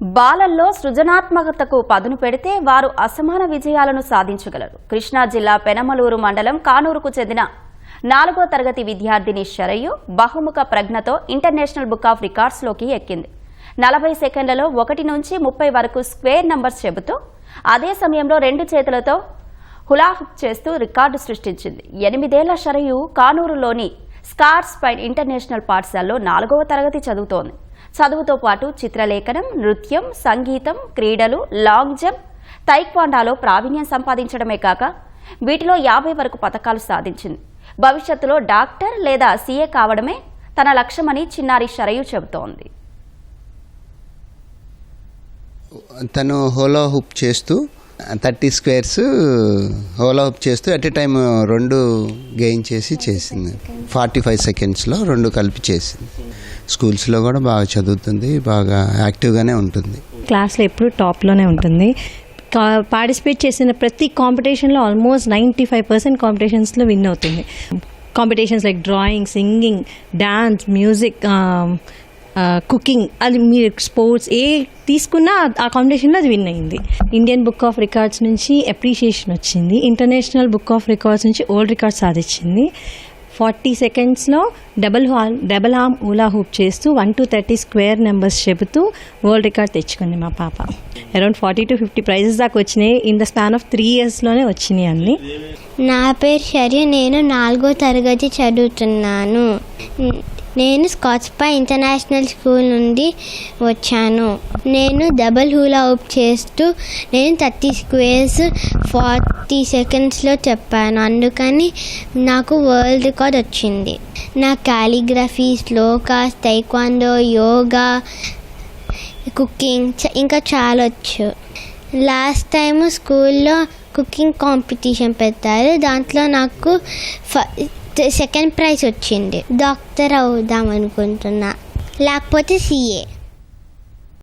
బాలల్లో సృజనాత్మకతకు పదును పెడితే వారు అసమాన విజయాలను సాధించగలరు. కృష్ణా జిల్లా పెనమలూరు మండలం కానూరుకు చెందిన నాలుగో తరగతి విద్యార్థిని శరయ్య బహుముఖ ప్రజ్ఞతో ఇంటర్నేషనల్ బుక్ ఆఫ్ రికార్డ్స్లోకి ఎక్కింది. నలభై సెకండ్లలో ఒకటి నుంచి ముప్పై వరకు స్క్వేర్ నంబర్స్ చెబుతూ అదే సమయంలో రెండు చేతులతో హులాహుప్ చేస్తూ రికార్డు సృష్టించింది. ఎనిమిదేళ్ళ షరయు కానూరులోని స్కార్స్ పైన్ ఇంటర్నేషనల్ పాఠశాలలో నాలుగవ తరగతి చదువుతోంది. చదువుతో పాటు చిత్రలేఖనం నృత్యం సంగీతం క్రీడలు లాంగ్ జంప్ తైక్వాండాలో ప్రావీణ్యం సంపాదించడమే కాక వీటిలో యాభై వరకు పథకాలు సాధించింది. భవిష్యత్తులో డాక్టర్ లేదా సీఏ కావడమే తన లక్ష్యమని చిన్నారి షరయు చెబుతోంది. తను హోలో హుప్ చేస్తూ థర్టీ స్క్వేర్స్ హోలో హుప్ చేస్తూ అట్ ఎ టైం రెండు గెయిన్ చేసి చేసింది. ఫార్టీ ఫైవ్ సెకండ్స్లో రెండు కలిపి చేసింది. స్కూల్స్లో కూడా బాగా చదువుతుంది బాగా యాక్టివ్గానే ఉంటుంది. క్లాస్లో ఎప్పుడు టాప్లోనే ఉంటుంది. పార్టిసిపేట్ చేసిన ప్రతి కాంపిటీషన్లో ఆల్మోస్ట్ నైంటీ ఫైవ్ పర్సెంట్ కాంపిటీషన్స్లో విన్ అవుతుంది. Competitions like drawing singing dance music cooking అది మీరు స్పోర్ట్స్ ఏ తీసుకున్నా ఆ కాంపిటీషన్లో అది విన్ అయింది. ఇండియన్ బుక్ ఆఫ్ రికార్డ్స్ నుంచి అప్రిషియేషన్ వచ్చింది. ఇంటర్నేషనల్ బుక్ ఆఫ్ రికార్డ్స్ నుంచి ఓల్డ్ రికార్డ్ సాధించింది. ఫార్టీ సెకండ్స్లో double hall double ham hula hoop చేస్తూ one to thirty square numbers చెబుతూ వరల్డ్ రికార్డ్ తెచ్చుకుంది మా పాప. Around forty to fifty prizes దాకా వచ్చినాయి. In the span of three ఇయర్స్లోనే వచ్చినాయి అన్నీ. నా పేరు శర్య. నేను నాలుగో తరగతి చదువుతున్నాను. నేను స్కాచ్పా ఇంటర్నేషనల్ స్కూల్ నుండి వచ్చాను. నేను డబల్ హూలా అప్ చేస్తూ నేను థర్టీ స్క్వేర్స్ ఫార్టీ సెకండ్స్లో చెప్పాను. అందుకని నాకు వరల్డ్ రికార్డ్ వచ్చింది. నా కాలిగ్రఫీ స్లోకా తైక్వాండో యోగా కుకింగ్ చ- ఇంకా చాలా వచ్చు లాస్ట్ టైం స్కూల్లో కుకింగ్ కాంపిటీషన్ పెట్టారు. దాంట్లో నాకు ఫ సెకండ్ ప్రైజ్ వచ్చింది. డాక్టర్ అవుదాం అనుకుంటున్నా. లేకపోతే సిఏ.